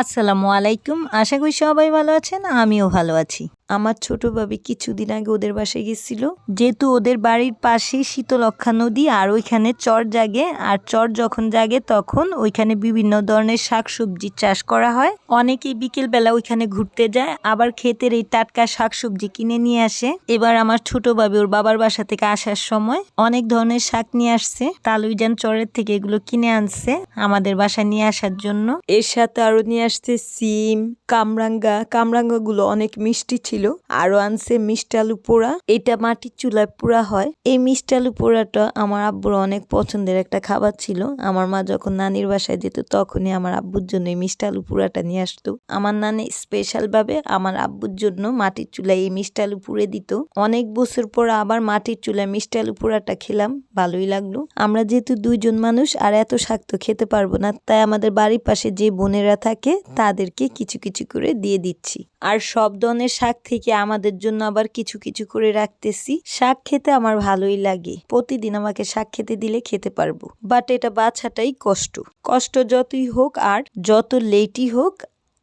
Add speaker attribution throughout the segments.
Speaker 1: আসসালামু আলাইকুম। আশা করি সবাই ভালো আছেন আমিও ভালো আছি। আমার ছোট ভাবি কিছুদিন আগে ওদের বাসায় গেছিল। যেহেতু ওদের বাড়ির পাশেই শীতলক্ষা নদী আর ওইখানে চর জাগে, আর চর যখন জাগে তখন ওইখানে বিভিন্ন ধরনের শাকসবজি চাষ করা হয়। অনেকেই বিকেল বেলা ওইখানে ঘুরতে যায়, আবার ক্ষেতের এই টাটকা শাকসবজি কিনে নিয়ে আসে। এবার আমার ছোট ভাবি ওর বাবার বাসা থেকে আসার সময় অনেক ধরনের শাক নিয়ে আসছে, তালুইজান চরের থেকে এগুলো কিনে আনছে আমাদের বাসায় নিয়ে আসার জন্য।
Speaker 2: এর সাথে আরও নিয়ে আসছে সিম, কামরাঙ্গা কামরাঙ্গা গুলো অনেক মিষ্টি ছিল। আরও আনছে মিষ্টি আলু পোড়া এটা মাটির চুলায় পোড়া হয়। এই মিষ্টি আলু পোড়াটা আমার আব্বুর অনেক পছন্দের একটা খাবার ছিল। আমার মা যখন নানির বাসায় যেত, তখনই আমার আব্বুর জন্য এই মিষ্টি আলু পোড়াটা নিয়ে আসতো। আমার নানি স্পেশাল ভাবে আমার আব্বুর জন্য মাটির চুলায় এই মিষ্টি আলু পুড়ে দিত। অনেক বছর পর আবার মাটির চুলায় মিষ্টি আলু পোড়াটা খেলাম, ভালোই লাগল। আমরা যেহেতু দুইজন মানুষ আর এত শাক তো খেতে পারব না, তাই আমাদের বাড়ির পাশে যে বোনেরা থাকে, তাদেরকে কিছু কিছু করে দিয়ে দিচ্ছি। আর সব ধরনের শাক থেকে আমাদের জন্য আবার কিছু কিছু করে রাখতেছি। শাক খেতে আমার ভালোই লাগে। প্রতিদিন আমাকে শাক খেতে দিলে খেতে পারব। বাট এটা বাছাটাই কষ্ট। কষ্ট যতই হোক আর যত লেটই হোক,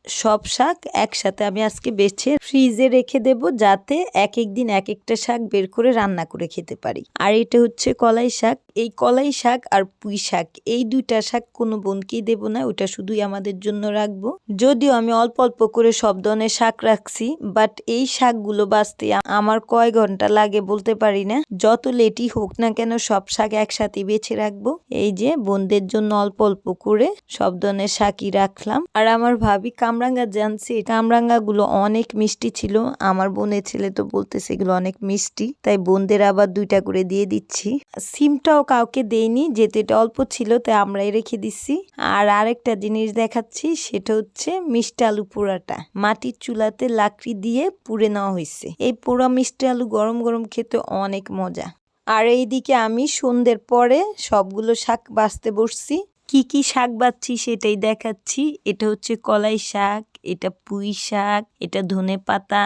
Speaker 2: সব শাক একসাথে আমি আজকে বেছে ফ্রিজে রেখে দেব যাতে এক এক দিন এক একটা শাক বের করে রান্না করে খেতে পারি। আর এটা হচ্ছে কলাই শাক। এই কলাই শাক আর পুঁই শাক, এই দুইটা শাক কোনো বোনকেই দেব না, ওটা শুধুই আমাদের জন্য রাখব। যদিও আমি অল্প অল্প করে সব ধরনের শাক রাখছি বাট এই শাকগুলো বাঁচতে আমার কয় ঘণ্টা লাগে বলতে পারি না। যত লেটই হোক না কেন সব শাক একসাথে বেছে রাখব। এই যে বোনদের জন্য অল্প অল্প করে সব ধরনের শাকই রাখলাম। আর আমার ভাবি কামরাঙ্গা জানছি কামরাঙ্গা গুলো অনেক মিষ্টি ছিল। আমার বোনের ছেলে তো বলতেছে এগুলো অনেক মিষ্টি, তাই বোনদের আবার দুইটা করে দিয়ে দিচ্ছি। সিমটাও কাউকে দেইনি, যেহেতু এটা অল্প ছিল, তাই আমরাই রেখে দিচ্ছি আর আরেকটা জিনিস দেখাচ্ছি, সেটা হচ্ছে মিষ্টি আলু পোড়াটা। মাটির চুলাতে লাকড়ি দিয়ে পুড়ে নেওয়া হয়েছে। এই পোড়া মিষ্টি আলু গরম গরম খেতে অনেক মজা। আর এইদিকে আমি সন্ধ্যের পরে সবগুলো শাক বাছতে বসছি। কি কি শাক বাচ্ছি সেটাই দেখাচ্ছি। এটা হচ্ছে কলাই শাক, এটা পুঁই শাক, এটা ধনে পাতা,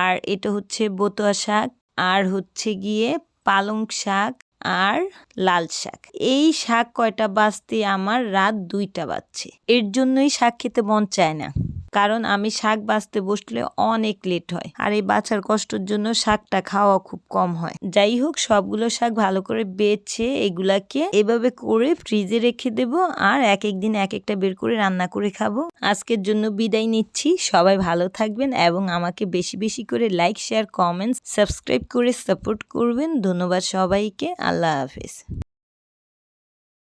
Speaker 2: আর এটা হচ্ছে বতোয়া শাক, আর হচ্ছে গিয়ে পালং শাক আর লাল শাক। এই শাক কয়টা বাঁচতে আমার রাত দুইটা বাজছে। এর জন্যই শাক খেতে মন চায় না। কারণ আমি শাক বাঁচতে বসলে অনেক লেট হয়। আর এই বাছার কষ্টের জন্য শাকটা খাওয়া খুব কম হয়। যাই হোক, সবগুলো শাক ভালো করে বেছে এগুলাকে এভাবে করে ফ্রিজে রেখে দেব আর এক এক দিন এক একটা বের করে রান্না করে খাব। আজকের জন্য বিদায় নিচ্ছি। সবাই ভালো থাকবেন এবং আমাকে বেশি বেশি করে লাইক শেয়ার কমেন্টস সাবস্ক্রাইব করে সাপোর্ট করবেন। ধন্যবাদ সবাইকে। আল্লাহ হাফেজ।